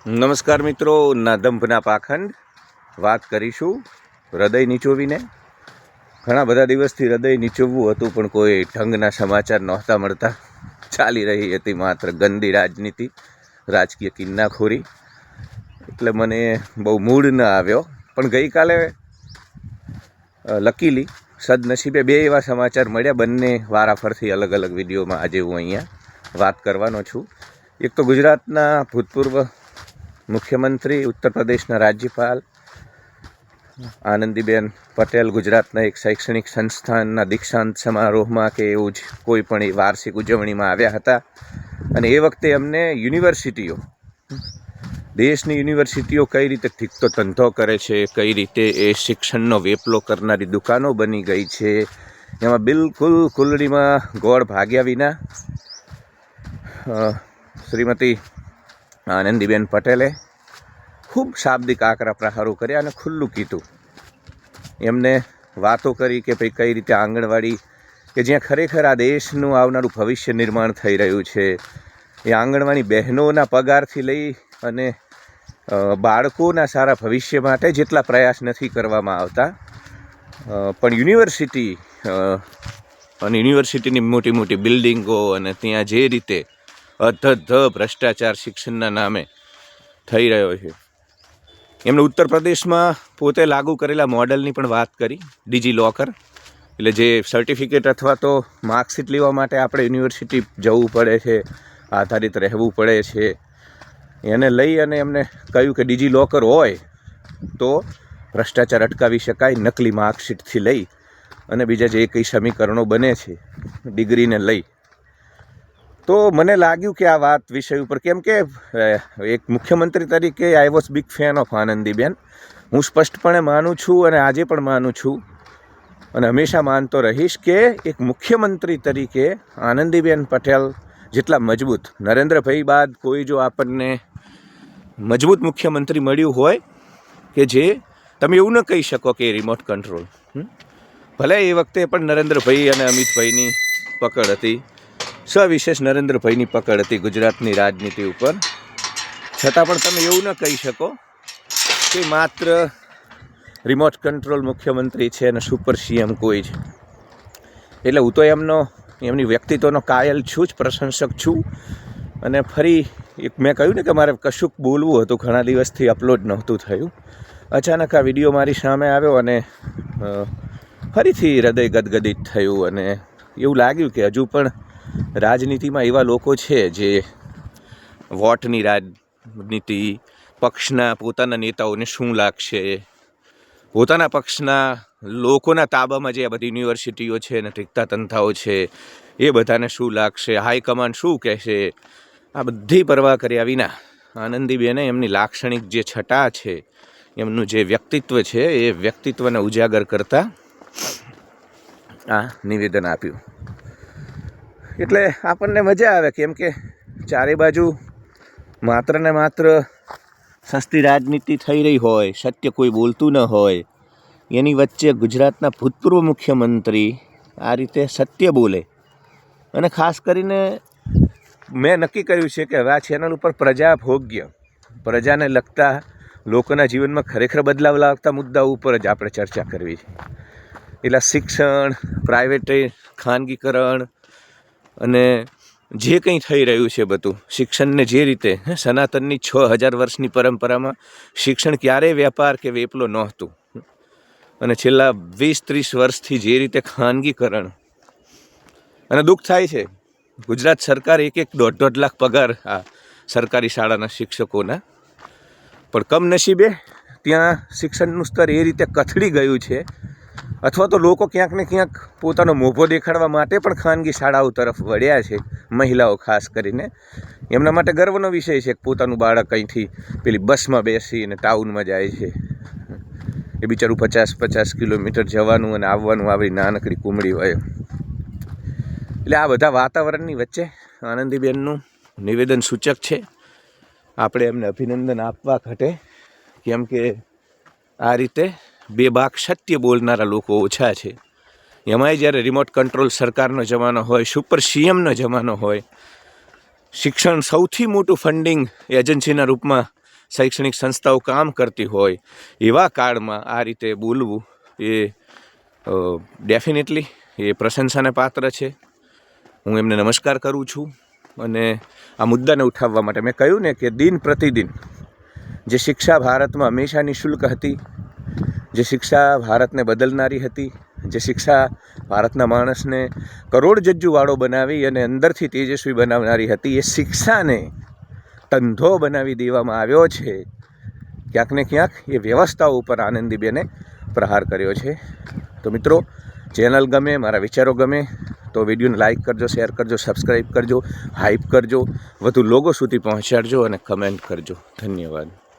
નમસ્કાર મિત્રો, નાદંભના પાખંડ. વાત કરીશું હૃદય નીચોવીને. ઘણા બધા દિવસથી હૃદય નીચોવવું હતું, પણ કોઈ ઢંગના સમાચાર નહોતા મળતા. ચાલી રહી હતી માત્ર ગંદી રાજનીતિ, રાજકીય કિન્નાખોરી. એટલે મને બહુ મૂડ ન આવ્યો. પણ ગઈકાલે લકીલી, સદનસીબે બે એવા સમાચાર મળ્યા. બંને વારાફરથી અલગ અલગ વિડીયોમાં આજે હું અહીંયા વાત કરવાનો છું. એક તો ગુજરાતના ભૂતપૂર્વ મુખ્યમંત્રી, ઉત્તર પ્રદેશના રાજ્યપાલ, આનંદીબેન પટેલ, ગુજરાતના એક શૈક્ષણિક સંસ્થાનના દીક્ષાંત સમારોહમાં કે એવું જ કોઈ પણ વાર્ષિક ઉજવણીમાં આવ્યા હતા. અને એ વખતે અમને યુનિવર્સિટીઓ, દેશની યુનિવર્સિટીઓ કઈ રીતે ઠીકતો ધંધો કરે છે, કઈ રીતે એ શિક્ષણનો વેપલો કરનારી દુકાનો બની ગઈ છે, એમાં બિલકુલ કુલડીમાં ગોળ ભાગ્યા વિના શ્રીમતી આનંદીબેન પટેલે ખૂબ શાબ્દિક આકરા પ્રહારો કર્યા અને ખુલ્લું કીધું. એમને વાતો કરી કે ભાઈ કઈ રીતે આંગણવાડી, કે જ્યાં ખરેખર આ દેશનું આવનારું ભવિષ્ય નિર્માણ થઈ રહ્યું છે, એ આંગણવાડી બહેનોના પગારથી લઈ અને બાળકોના સારા ભવિષ્ય માટે જેટલા પ્રયાસ નથી કરવામાં આવતા. પણ યુનિવર્સિટી અને યુનિવર્સિટીની મોટી મોટી બિલ્ડિંગો અને ત્યાં જે રીતે અધધ ભ્રષ્ટાચાર શિક્ષણના નામે થઈ રહ્યો છે. એમણે ઉત્તર પ્રદેશમાં પોતે લાગુ કરેલા મોડલની પણ વાત કરી, ડીજી લોકર, એટલે જે સર્ટિફિકેટ અથવા તો માર્કશીટ લેવા માટે આપણે યુનિવર્સિટી જવું પડે છે, આધારિત રહેવું પડે છે, એને લઈ અને એમને કહ્યું કે ડીજી લોકર હોય તો ભ્રષ્ટાચાર અટકાવી શકાય નકલી માર્કશીટથી લઈ અને બીજા જે કંઈ સમીકરણો બને છે, ડિગ્રીને લઈ. તો મને લાગ્યું કે આ વાત વિષય ઉપર, કેમ કે એક મુખ્યમંત્રી તરીકે I was big fan of Anandiben. હું સ્પષ્ટપણે માનું છું અને આજે પણ માનું છું અને હંમેશા માનતો રહીશ કે એક મુખ્યમંત્રી તરીકે આનંદીબેન પટેલ જેટલા મજબૂત. નરેન્દ્રભાઈ બાદ કોઈ જો આપણને મજબૂત મુખ્યમંત્રી મળ્યું હોય કે જે તમે એવું ન કહી શકો કે રિમોટ કંટ્રોલ? ભલે એ વખતે પણ નરેન્દ્રભાઈ અને અમિતભાઈની પકડ હતી સવિશેષ નરેન્દ્રભાઈની પકડ હતી ગુજરાતની રાજનીતિ ઉપર. છતાં પણ તમે એવું ન કહી શકો કે માત્ર રિમોટ કંટ્રોલ મુખ્યમંત્રી છે અને સુપર સીએમ કોઈ છે એટલે હું તો એમનો, એમની વ્યક્તિત્વનો કાયલ છું જ, પ્રશંસક છું. અને ફરી એક મેં કહ્યું ને કે મારે કશુંક બોલવું હતું, ઘણા દિવસથી અપલોડ નહોતું થયું. અચાનક આ વીડિયો મારી સામે આવ્યો અને ફરીથી હૃદય ગદગદિત થયું અને એવું લાગ્યું કે હજુ પણ રાજનીતિમાં એવા લોકો છે જે વોટની રાજનીતિ, પક્ષના પોતાના નેતાઓને શું લાગશે, પોતાના પક્ષના લોકોના તાબામાં જે આ બધી યુનિવર્સિટીઓ છે અને ટીકતા તંથાઓ છે, એ બધાને શું લાગશે? હાઈકમાન્ડ શું કહેશે? આ બધી પરવા કર્યા વિના આનંદીબેને એમની લાક્ષણિક જે છટા છે, એમનું જે વ્યક્તિત્વ છે, એ વ્યક્તિત્વને ઉજાગર કરતા આ નિવેદન આપ્યું. એટલે આપણને મજા આવે કેમ કે ચારે બાજુ માત્ર ને માત્ર સસ્તી રાજનીતિ થઈ રહી હોય, સત્ય કોઈ બોલતું ન હોય, એની વચ્ચે ગુજરાતના ભૂતપૂર્વ મુખ્યમંત્રી આ રીતે સત્ય બોલે. અને ખાસ કરીને મેં નક્કી કર્યું છે કે હવે આ ચેનલ ઉપર પ્રજા ભોગ્ય પ્રજાને લગતા લોકોના જીવનમાં ખરેખર બદલાવ લાવતા મુદ્દાઓ ઉપર જ આપણે ચર્ચા કરવી છે. એટલે શિક્ષણ પ્રાઇવેટ ખાનગીકરણ અને જે કંઈ થઈ રહ્યું છે બધું, શિક્ષણને જે રીતે સનાતનની છ હજાર વર્ષની પરંપરામાં શિક્ષણ ક્યારેય વેપાર કે વેપલો નહોતું. અને છેલ્લા વીસ, ત્રીસ વર્ષથી જે રીતે ખાનગીકરણ. અને દુઃખ થાય છે, ગુજરાત સરકાર એક એક દોઢ દોઢ લાખ પગાર આ સરકારી શાળાના શિક્ષકોના. પણ કમનસીબે ત્યાં શિક્ષણનું સ્તર એ રીતે કથળી ગયું છે અથવા તો લોકો ક્યાંક ને ક્યાંક પોતાનો મોભો દેખાડવા માટે પણ ખાનગી શાળાઓ તરફ વળ્યા છે, મહિલાઓ ખાસ કરીને. એમના માટે ગર્વનો વિષય છે કે પોતાનું બાળક અહીંથી પેલી બસમાં બેસીને ટાઉનમાં જાય છે. એ બિચારું પચાસ પચાસ કિલોમીટર જવાનું અને આવવાનું આવી નાનકડી કુમળી હોય. એટલે આ બધા વાતાવરણની વચ્ચે આનંદીબેનનું નિવેદન સૂચક છે. આપણે એમને અભિનંદન આપવા ઘટે, કેમ કે આ રીતે બેબાક સત્ય બોલનારા લોકો ઓછા છે. એમાંય જ્યારે રિમોટ કંટ્રોલ સરકારનો જમાનો હોય સુપર સીએમનો જમાનો હોય, શિક્ષણ સૌથી મોટું ફંડિંગ એજન્સીના રૂપમાં શૈક્ષણિક સંસ્થાઓ કામ કરતી હોય, એવા કાળમાં આ રીતે બોલવું એ ડેફિનેટલી એ પ્રશંસાને પાત્ર છે. હું એમને નમસ્કાર કરું છું અને આ મુદ્દાને ઉઠાવવા માટે મેં કહ્યું ને કે દિન પ્રતિદિન જે શિક્ષા ભારતમાં હંમેશા નિઃશુલ્ક હતી જે શિક્ષા ભારતને બદલનારી હતી, જે શિક્ષા ભારતના માણસને કરોડજજ્જુવાળો બનાવી અને અંદરથી તેજસ્વી બનાવનારી હતી, એ શિક્ષાને ધંધો બનાવી દેવામાં આવ્યો છે. ક્યાંક ને ક્યાંક એ વ્યવસ્થાઓ ઉપર આનંદીબેને પ્રહાર કર્યો છે. તો મિત્રો, ચેનલ ગમે, મારા વિચારો ગમે, તો વિડીયોને લાઇક કરજો, શેર કરજો સબસ્ક્રાઈબ કરજો, હાઇપ કરજો, વધુ લોકો સુધી પહોંચાડજો અને કમેન્ટ કરજો. ધન્યવાદ.